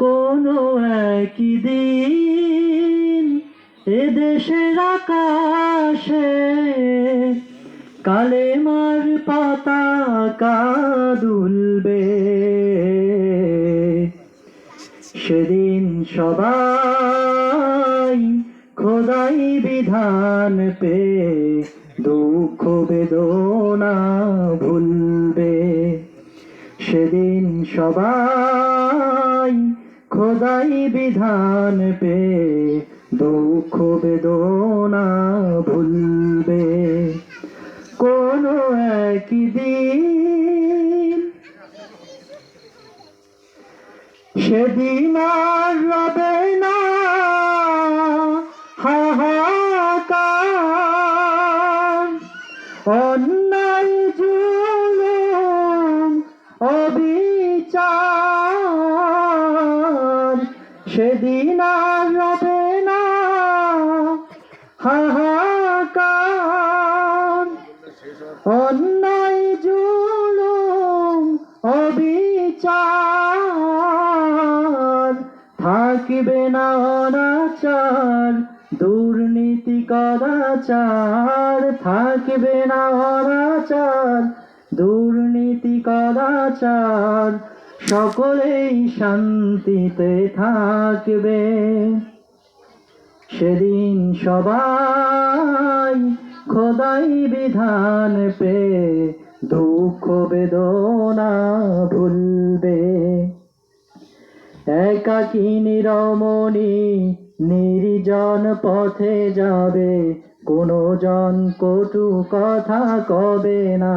কোনো একই দিন এদেশের আকাশে কালেমার পতাকা দুলবে। সেদিন সবাই খোদাই বিধান পে দুঃখ বেদনা ভুলবে। সেদিন সবাই খোদাই বিধান পে দুঃখ বেদনা ভুলবে। কোন একই দিন সেদিন আর রবে সেদিন আর রবে না। হাহাকার। অন্যায়, জুলুম, অবিচার। থাকিবে না অনাচার, দুর্নীতি কদাচার। থাকিবে না অনাচার, দুর্নীতি কদাচার। সকলেই শান্তিতে থাকবে। সেদিন সবাই খোদাই বিধান পে দুঃখ বেদনা ভুলবে। একাকী নিরমণি নির্জন পথে যাবে, কোনো জন কটু কথা কবে না।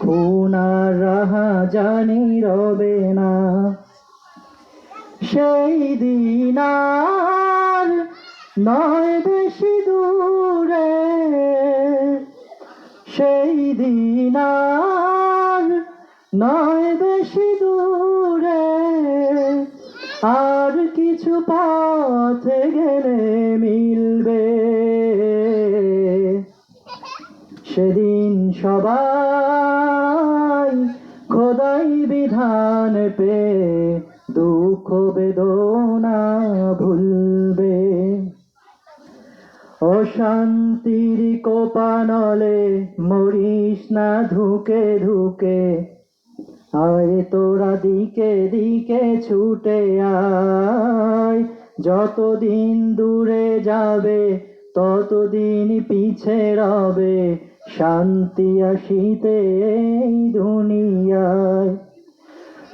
খুনার রাহা জানি রবে না। সেই দিন আর নয় বেশি দূরে। সেই দিন আর নয় বেশি দূরে। আর কিছু পথে গেলে মিলবে। সেদিন খোদাই বিধান পে দুঃখ বেদনা ভুলবে। অশান্তির কোপানলে মরিস না ধুকে ধুকে, আয় তোরা দিকে দিকে ছুটে আয়। যতদিন দূরে যাবে, ততদিন পিছে রবে, শান্তি আসিতে এই দুনিয়ায়।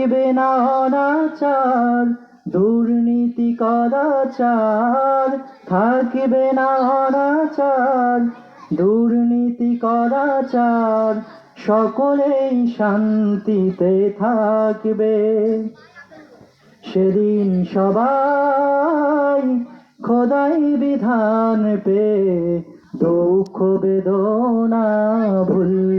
থাকিবে না অনাচার, দুর্নীতি কদাচার থাকিবে না অনাচার, দুর্নীতি কদাচার সকলেই শান্তিতে থাকবে। সেদিন সবাই খোদাই বিধান পে দুঃখ বেদনা ভুলবে।